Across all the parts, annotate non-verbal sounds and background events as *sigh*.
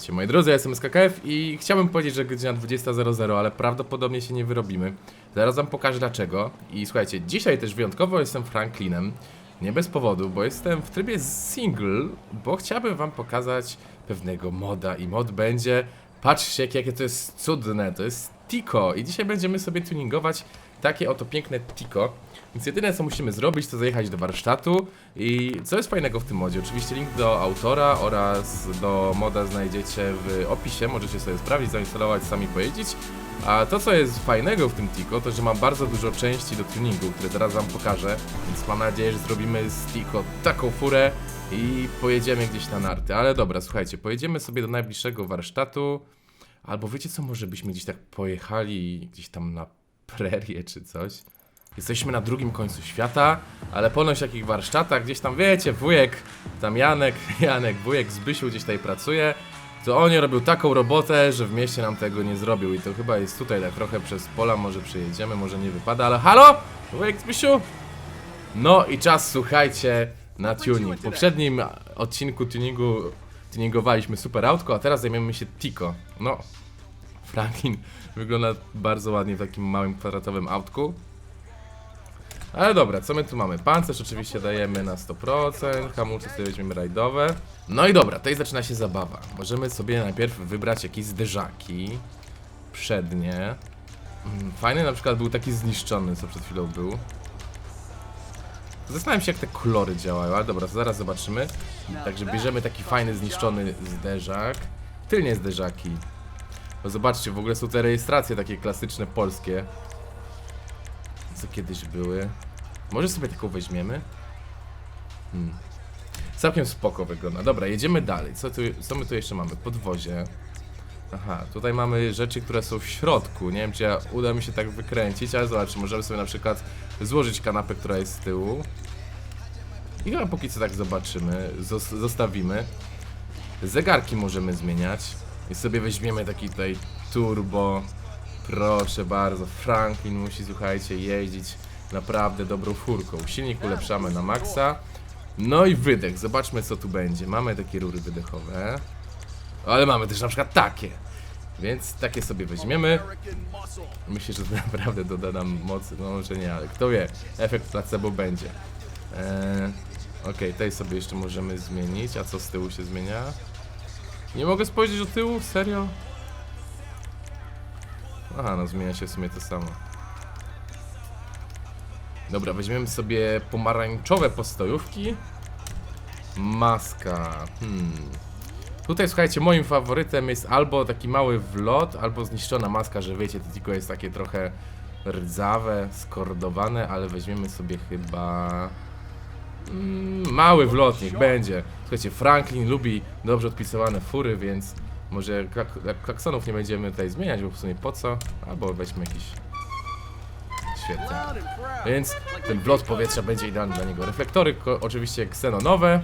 Witajcie moi drodzy, ja jestem SKKF i chciałbym powiedzieć, że godzina 20.00, ale prawdopodobnie się nie wyrobimy. Zaraz wam pokażę dlaczego. I słuchajcie, dzisiaj też wyjątkowo jestem Franklinem. Nie bez powodu, bo jestem w trybie single, bo chciałbym wam pokazać pewnego moda i mod będzie... Patrzcie jakie to jest cudne, to jest Tico i dzisiaj będziemy sobie tuningować takie oto piękne Tico. Więc jedyne co musimy zrobić to zajechać do warsztatu i co jest fajnego w tym modzie? Oczywiście link do autora oraz do moda znajdziecie w opisie, możecie sobie sprawdzić, zainstalować, sami pojeździć. A to co jest fajnego w tym Tico to, że mam bardzo dużo części do tuningu, które zaraz wam pokażę, więc mam nadzieję, że zrobimy z Tico taką furę i pojedziemy gdzieś na narty. Ale dobra, słuchajcie, pojedziemy sobie do najbliższego warsztatu, albo wiecie co, może byśmy gdzieś tak pojechali gdzieś tam na prerię czy coś. Jesteśmy na drugim końcu świata, ale ponoć w takich warsztatach, gdzieś tam wiecie, wujek, tam Janek, *laughs* Janek, wujek Zbysiu gdzieś tutaj pracuje, to oni robią taką robotę, że w mieście nam tego nie zrobił i to chyba jest tutaj tak trochę przez pola, może przejedziemy, może nie wypada, ale halo? Wujek Zbysiu? No i czas, słuchajcie, na tuning. W poprzednim odcinku tuningu tuningowaliśmy super autko, a teraz zajmiemy się Tico. No, Franklin wygląda bardzo ładnie w takim małym kwadratowym autku. Ale dobra, co my tu mamy? Pancerz oczywiście dajemy na 100%, hamulce sobie weźmiemy rajdowe. No i dobra, tutaj zaczyna się zabawa. Możemy sobie najpierw wybrać jakieś zderzaki przednie. Mm, Fajny na przykład był taki zniszczony, co przed chwilą był. Zastanawiam się jak te kolory działają, ale dobra, zaraz zobaczymy. Także bierzemy taki fajny zniszczony zderzak. Tylnie zderzaki. Bo zobaczcie, w ogóle są te rejestracje takie klasyczne polskie. Co kiedyś były. Może sobie taką weźmiemy? Hmm. Całkiem spoko wygląda. Dobra, jedziemy dalej. Co, tu, co my tu jeszcze mamy? Podwozie. Aha, tutaj mamy rzeczy, które są w środku. Nie wiem, czy ja, uda mi się tak wykręcić, ale zobacz, możemy sobie na przykład złożyć kanapę, która jest z tyłu. I chyba póki co tak zobaczymy, zos zostawimy. Zegarki możemy zmieniać. I sobie weźmiemy taki tutaj turbo. Proszę bardzo, Franklin musi, słuchajcie, jeździć naprawdę dobrą furką. Silnik ulepszamy na maksa. No i wydech, zobaczmy co tu będzie. Mamy takie rury wydechowe. Ale mamy też na przykład takie. Więc takie sobie weźmiemy. Myślę, że to *laughs* naprawdę doda nam mocy. No może nie, ale kto wie. Efekt placebo będzie. Eee, Okej, tutaj sobie jeszcze możemy zmienić. A co z tyłu się zmienia? Nie mogę spojrzeć do tyłu? Serio? Aha, no zmienia się w sumie to samo. Dobra, weźmiemy sobie pomarańczowe postojówki. Maska. Hmm. Tutaj słuchajcie, moim faworytem jest albo taki mały wlot, albo zniszczona maska, że wiecie, to tylko jest takie trochę rdzawe, skordowane, ale weźmiemy sobie chyba... Mm, mały wlot, niech będzie. Słuchajcie, Franklin lubi dobrze odpisywane fury, więc może klak klaksonów nie będziemy tutaj zmieniać, bo w sumie po co? Albo weźmy jakiś... Świetnie. Więc ten wlot powietrza będzie idealny dla niego. Reflektory oczywiście ksenonowe.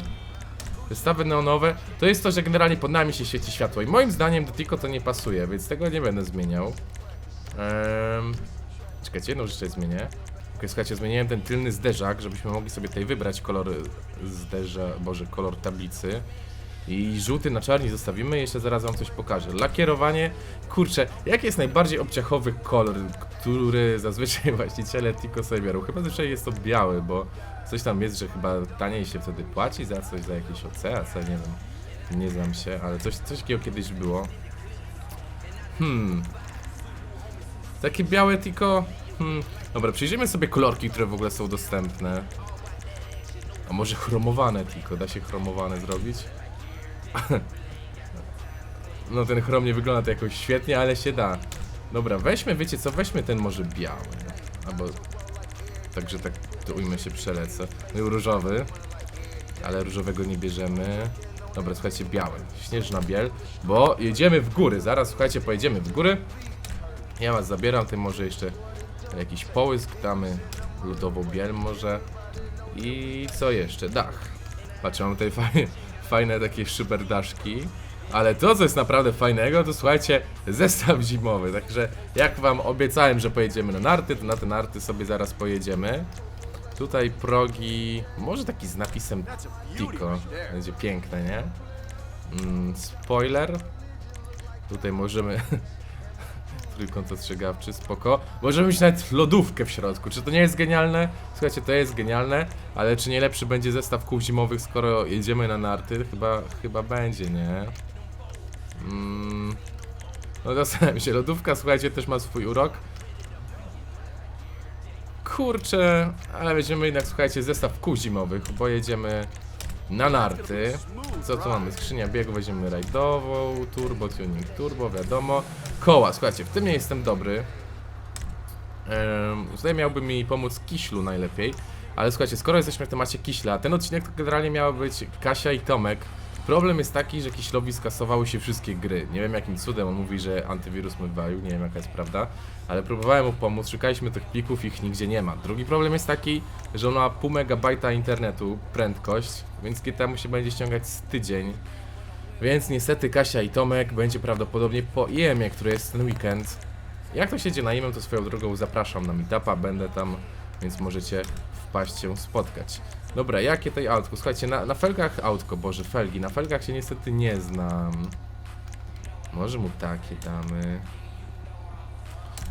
Wystawy neonowe. To jest to, że generalnie pod nami się świeci światło. I moim zdaniem do Tico to nie pasuje, więc tego nie będę zmieniał. Ehm... Czekajcie, jedną rzecz zmienię. Okej, słuchajcie, zmieniłem ten tylny zderzak, żebyśmy mogli sobie tutaj wybrać kolor zderza, boże, kolor tablicy. I żółty na czarni zostawimy, jeszcze zaraz wam coś pokażę. Lakierowanie, kurczę, jaki jest najbardziej obciachowy kolor, który zazwyczaj *laughs* właściciele Tico sobie biorą? Chyba zazwyczaj jest to biały, bo coś tam jest, że chyba taniej się wtedy płaci za coś, za jakieś OC, a co, nie wiem, nie znam się, ale coś, coś takiego kiedyś było. Hmm, takie białe Tico, hmm, dobra, przyjrzyjmy sobie kolorki, które w ogóle są dostępne. A może chromowane Tico, da się chromowane zrobić? *laughs* No ten chrom nie wygląda to jakoś świetnie, ale się da. Dobra, weźmy, wiecie co, weźmy ten może biały. Albo... Także tak to ujmę się przelecę. No i różowy. Ale różowego nie bierzemy. Dobra, słuchajcie, biały. Śnieżna biel. Bo jedziemy w góry. Zaraz, słuchajcie, pojedziemy w góry. Ja was zabieram, tym może jeszcze jakiś połysk damy. Lodową biel może. I co jeszcze? Dach. Patrzę, mam tutaj fajne, fajne takie szyberdaszki. Ale to, co jest naprawdę fajnego, to słuchajcie, zestaw zimowy. Także jak wam obiecałem, że pojedziemy na narty, to na te narty sobie zaraz pojedziemy. Tutaj progi, może taki z napisem Tico. Będzie piękne, nie? Mm, spoiler. Tutaj możemy... Trójkąt ostrzegawczy, spoko. Możemy mieć nawet lodówkę w środku. Czy to nie jest genialne? Słuchajcie, to jest genialne, ale czy nie lepszy będzie zestaw kół zimowych, skoro jedziemy na narty? Chyba, chyba będzie, nie? Mm. No zastanawiam się, lodówka, słuchajcie, też ma swój urok. Kurczę, ale weźmiemy jednak, słuchajcie, zestaw kół zimowych, bo jedziemy na narty. Co tu mamy? Skrzynia biegu, weźmiemy rajdową, turbo, tuning turbo, wiadomo. Koła, słuchajcie, w tym nie jestem dobry. Ehm, tutaj miałby mi pomóc Kiślu najlepiej. Ale słuchajcie, skoro jesteśmy w temacie Kiśla, ten odcinek generalnie miał być Kasia i Tomek. Problem jest taki, że Kiślowi skasowały się wszystkie gry. Nie wiem jakim cudem on mówi, że antywirus mu walił, nie wiem jaka jest prawda. Ale próbowałem mu pomóc, szukaliśmy tych plików, ich nigdzie nie ma. Drugi problem jest taki, że on ma pół megabajta internetu, prędkość, więc GTA mu się będzie ściągać z tydzień. Więc niestety Kasia i Tomek będzie prawdopodobnie po IEM-ie, który jest ten weekend. Jak to się dzieje na IEM, to swoją drogą zapraszam na meetupa, będę tam, więc możecie wpaść się spotkać. Dobra, jakie tej autko? Słuchajcie, na, na felgach autko, boże, felgi, na felgach się niestety nie znam. Może mu takie damy.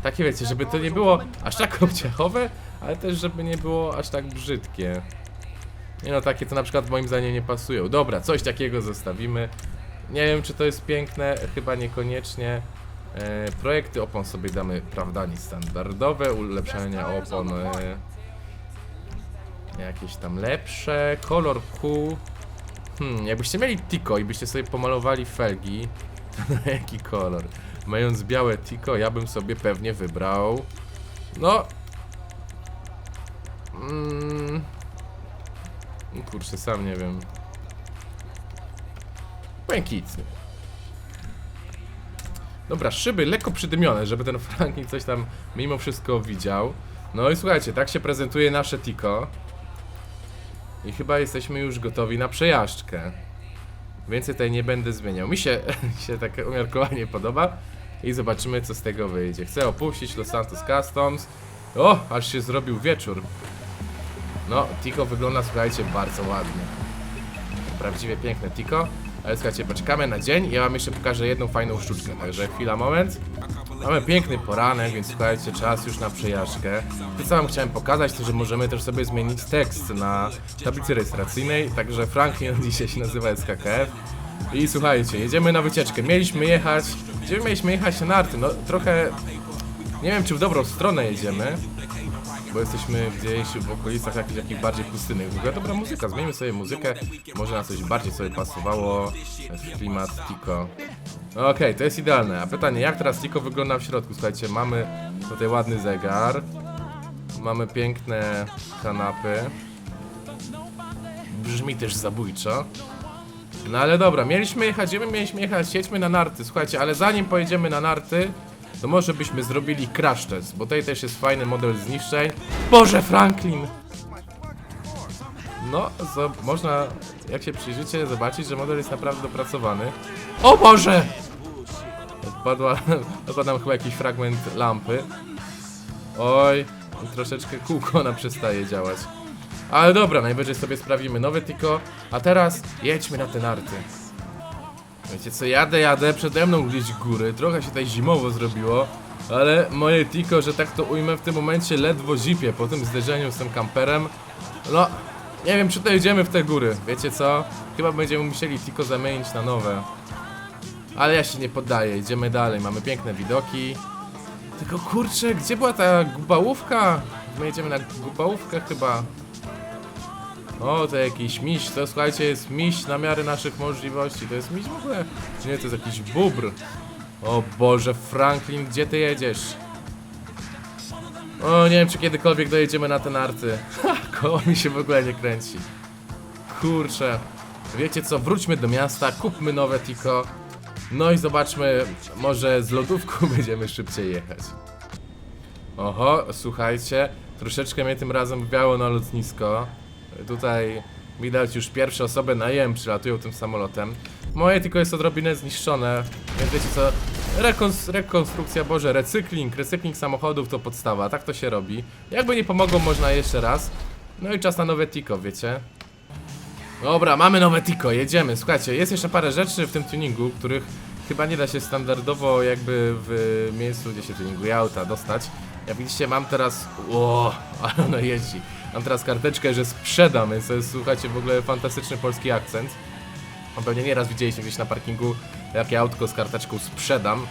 Takie wiecie, żeby to nie było aż tak obciachowe, ale też żeby nie było aż tak brzydkie. Nie no, takie to na przykład moim zdaniem nie pasują. Dobra, coś takiego zostawimy. Nie wiem, czy to jest piękne, chyba niekoniecznie. E, projekty opon sobie damy, prawda, standardowe, ulepszenia opon e, jakieś tam lepsze, kolor kół. Hmm, jakbyście mieli Tico i byście sobie pomalowali felgi, *laughs* to na jaki kolor? Mając białe Tico, ja bym sobie pewnie wybrał. No. Mm, kurczę, sam nie wiem. Błękitny. Dobra, szyby lekko przydymione, żeby ten Franklin coś tam mimo wszystko widział. No i słuchajcie, tak się prezentuje nasze Tico. I chyba jesteśmy już gotowi na przejażdżkę. Więcej tutaj nie będę zmieniał. Mi się, *laughs* się takie umiarkowanie podoba. I zobaczymy co z tego wyjdzie. Chcę opuścić Los Santos Customs. O, aż się zrobił wieczór. No, Tico wygląda, słuchajcie, bardzo ładnie. Prawdziwie piękne Tico. Ale słuchajcie, poczekamy na dzień ja wam jeszcze pokażę jedną fajną sztuczkę. Także chwila, moment. Mamy piękny poranek, więc słuchajcie, czas już na przejażdżkę. To co wam chciałem pokazać, to że możemy też sobie zmienić tekst na tablicy rejestracyjnej. Także Franklin *laughs* dzisiaj się nazywa SKKF. I słuchajcie, jedziemy na wycieczkę. Mieliśmy jechać, gdzie mieliśmy jechać na narty? No trochę, nie wiem czy w dobrą stronę jedziemy. Bo jesteśmy gdzieś w okolicach jakichś bardziej pustynnych. W ogóle dobra muzyka, zmieńmy sobie muzykę. Może na coś bardziej sobie pasowało w klimat Tico. Okej, to jest idealne. A pytanie, jak teraz Tico wygląda w środku? Słuchajcie, mamy tutaj ładny zegar. Mamy piękne kanapy. Brzmi też zabójczo. No ale dobra, mieliśmy jechać, mieliśmy jechać? Jedźmy na narty, słuchajcie, ale zanim pojedziemy na narty, to może byśmy zrobili crash test, bo tutaj też jest fajny model zniszczeń. Boże, Franklin! No, można, jak się przyjrzycie, zobaczyć, że model jest naprawdę dopracowany. O Boże! Odpadła, *laughs* odpadł nam chyba jakiś fragment lampy. Oj, troszeczkę kółko nam przestaje działać. Ale dobra, najwyżej sobie sprawimy nowe Tico, a teraz jedźmy na te narty. Wiecie co, jadę, jadę, przede mną gdzieś góry, trochę się tutaj zimowo zrobiło, ale moje Tico, że tak to ujmę, w tym momencie ledwo zipie po tym zderzeniu z tym kamperem. No, nie wiem czy to jedziemy w te góry, wiecie co? Chyba będziemy musieli Tico zamienić na nowe. Ale ja się nie poddaję, idziemy dalej, mamy piękne widoki. Tylko kurczę, gdzie była ta gubałówka? My jedziemy na gubałówkę chyba. O, to jakiś miś, to słuchajcie, jest miś na miarę naszych możliwości. To jest miś w ogóle? Czy nie, to jest jakiś bubr. O Boże, Franklin, gdzie ty jedziesz? O, nie wiem, czy kiedykolwiek dojedziemy na te narty. Ha, koło mi się w ogóle nie kręci. Kurczę. Wiecie co, wróćmy do miasta, kupmy nowe Tico. No i zobaczmy, może z lodówką *laughs* będziemy szybciej jechać. Oho, słuchajcie, troszeczkę mnie tym razem wiało na lotnisko. Tutaj widać już pierwsze osoby na jem przylatują tym samolotem. Moje tylko jest odrobinę zniszczone, więc wiecie co, rekons rekonstrukcja, boże, recykling, recykling samochodów to podstawa, tak to się robi. Jakby nie pomogło, można jeszcze raz. No i czas na nowe Tico, wiecie. Dobra, mamy nowe Tico, jedziemy. Słuchajcie, jest jeszcze parę rzeczy w tym tuningu, których chyba nie da się standardowo jakby w miejscu, gdzie się tuninguje auta dostać. Jak widzicie, mam teraz... O, *laughs* ale ono jeździ. Mam teraz karteczkę, że sprzedam, więc słuchajcie, w ogóle fantastyczny polski akcent. No pewnie nieraz widzieliście gdzieś na parkingu, jakie autko z karteczką sprzedam.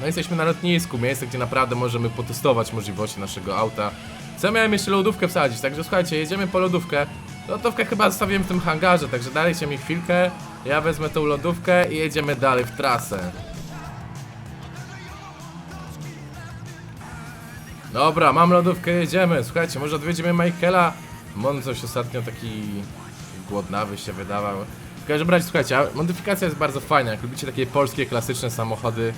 No jesteśmy na lotnisku, miejsce, gdzie naprawdę możemy potestować możliwości naszego auta. Co ja miałem jeszcze lodówkę wsadzić, także słuchajcie, jedziemy po lodówkę. Lodówkę chyba zostawiłem w tym hangarze, także dajcie mi chwilkę. Ja wezmę tą lodówkę i jedziemy dalej w trasę. Dobra, mam lodówkę, jedziemy. Słuchajcie, może odwiedzimy Michaela. On coś ostatnio taki głodnawy się wydawał. W każdym razie, słuchajcie, modyfikacja jest bardzo fajna. Jak lubicie takie polskie, klasyczne samochody,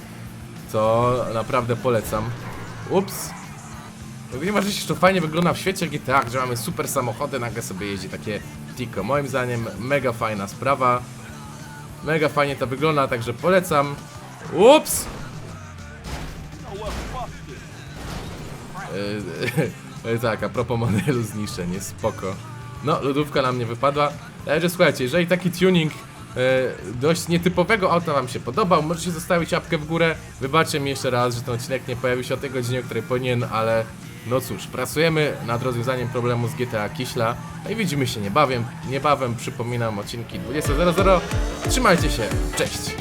to naprawdę polecam. Ups. Ponieważ jeszcze to fajnie wygląda w świecie GTA, że mamy super samochody, nagle sobie jeździ takie Tico. Moim zdaniem mega fajna sprawa. Mega fajnie to wygląda, także polecam. Ups! *laughs* tak, a propos modelu zniszczeń, spoko. No, lodówka nam nie wypadła. Także słuchajcie, jeżeli taki tuning e, dość nietypowego auta wam się podobał, możecie zostawić łapkę w górę. Wybaczcie mi jeszcze raz, że ten odcinek nie pojawił się o tej godzinie, o której powinien, ale no cóż, pracujemy nad rozwiązaniem problemu z GTA Kiśla. No i widzimy się niebawem. Niebawem przypominam odcinki 20.00. Trzymajcie się, cześć!